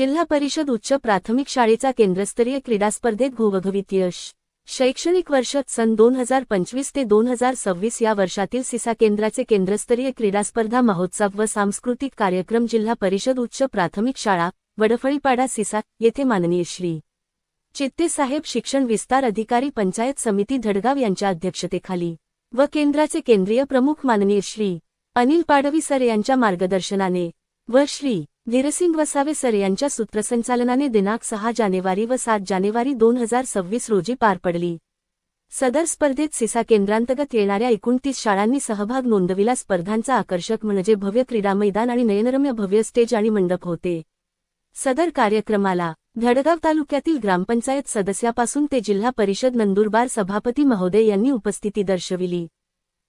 जिल्हा परिषद उच्च प्राथमिक शाळेचा केंद्रस्तरीय क्रीडा स्पर्धेत घोघवीत यश. शैक्षणिक वर्ष सन दोन हजार पंचवीस ते दोन हजार सव्वीस या वर्षातील सिसा केंद्राचे केंद्रस्तरीय क्रीडा स्पर्धा महोत्सव व सांस्कृतिक कार्यक्रम जिल्हा परिषद उच्च प्राथमिक शाळा वडफळीपाडा सिसा येथे माननीय श्री. चित्तेसाहेब शिक्षण विस्तार अधिकारी पंचायत समिती धडगाव यांच्या अध्यक्षतेखाली व केंद्राचे केंद्रीय प्रमुख माननीय श्री. अनिल पाडवी सर यांच्या मार्गदर्शनाने व श्री. वीरसिंग वसावे सर यांच्या सूत्रसंचालनाने दिनांक सहा जानेवारी व सात जानेवारी दोन हजार सव्वीस रोजी पार पडली. सदर स्पर्धेत सिसा केंद्रांतर्गत येणाऱ्या एकोणतीस शाळांनी सहभाग नोंदविला. स्पर्धांचा आकर्षक म्हणजे भव्य क्रीडा मैदान आणि नयनरम्य भव्य स्टेज आणि मंडप होते. सदर कार्यक्रमाला धडगाव तालुक्यातील ग्रामपंचायत सदस्यापासून ते जिल्हा परिषद नंदुरबार सभापती महोदय यांनी उपस्थिती दर्शविली.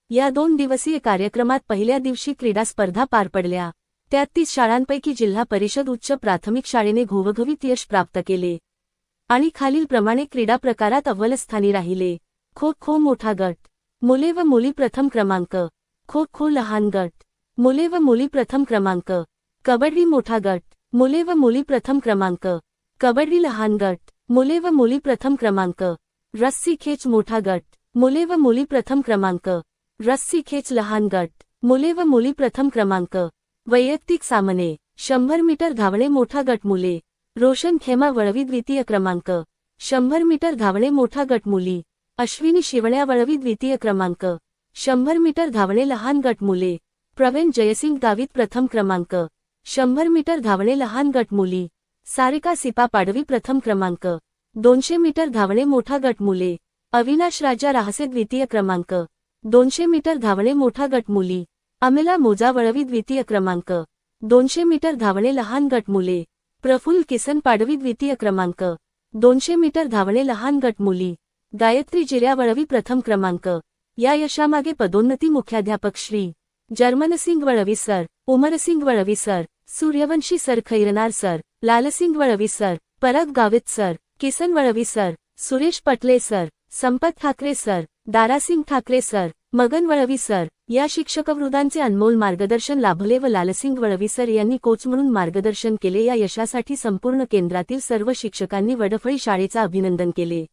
या दोन दिवसीय कार्यक्रमात पहिल्या दिवशी क्रीडा स्पर्धा पार पडल्या. त्यात तीस शाळांपैकी जिल्हा परिषद उच्च प्राथमिक शाळेने घोवघवीत यश प्राप्त केले. आणि खालीलप्रमाणे क्रीडा प्रकारात अव्वलस्थानी राहिले. खो खो मोठा गट. मुले व मुली प्रथम क्रमांक. खो खो लहान गट. मुले व मुली प्रथम क्रमांक. कबड्डी मोठा गट. मुले व मुली प्रथम क्रमांक. कबड्डी लहान गट. मुले व मुली प्रथम क्रमांक. रस्सी खेच मोठा गट. मुले व मुली प्रथम क्रमांक. रस्सी खेच लहान गट. मुले व मुली प्रथम क्रमांक. वैयक्तिक सामने शंभर मीटर धावणे मोठा गट मुले रोशन खेमा वळवी द्वितीय क्रमांक शंभर मीटर धावणे मोठा गट मुली अश्विनी शिवण्या वळवी द्वितीय क्रमांक शंभर मीटर धावणे लहान गट मुले प्रवीण जयसिंग गावित प्रथम क्रमांक शंभर मीटर धावणे लहान गट मुली सारिका सिपा पाडवी प्रथम क्रमांक दोनशे मीटर धावणे मोठा गट मुले अविनाश राजा राहसे द्वितीय क्रमांक दोनशे मीटर धावणे मोठा गट मुली अमिला मोजा वळवी द्वितीय क्रमांक. दोनशे मीटर धावणे लहान गट मुले. प्रफुल्ल किसन पाडवी द्वितीय क्रमांक. दोनशे मीटर धावणे लहान गट मुली. गायत्री जिऱ्या वळवी प्रथम क्रमांक. या यशामागे पदोन्नती मुख्याध्यापक Shri. Germansing Valvi sir. Umarsing Valvi sir. Suryavanshi sir Khairnar sir. Lalsing Valvi sir. Parab Gavit sir. Kisan Valvi sir. Suresh Patle sir. Sampat Thakare sir. Darasing Thakare sir. Magan Valvi sir या शिक्षकवृंदांचे अनमोल मार्गदर्शन लाभले व Lalsing Valvi sir यांनी coach म्हणून मार्गदर्शन केले. या यशासाठी संपूर्ण केंद्रातील सर्व शिक्षकांनी वडफळी शाळेचा अभिनंदन केले.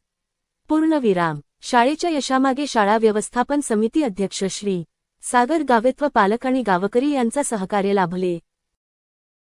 पूर्णविराम शाळेच्या यशामागे शाळा व्यवस्थापन समिती अध्यक्ष श्री सागर गावेत्व व पालक आणि गावकरी यांचा सहकार्य लाभले.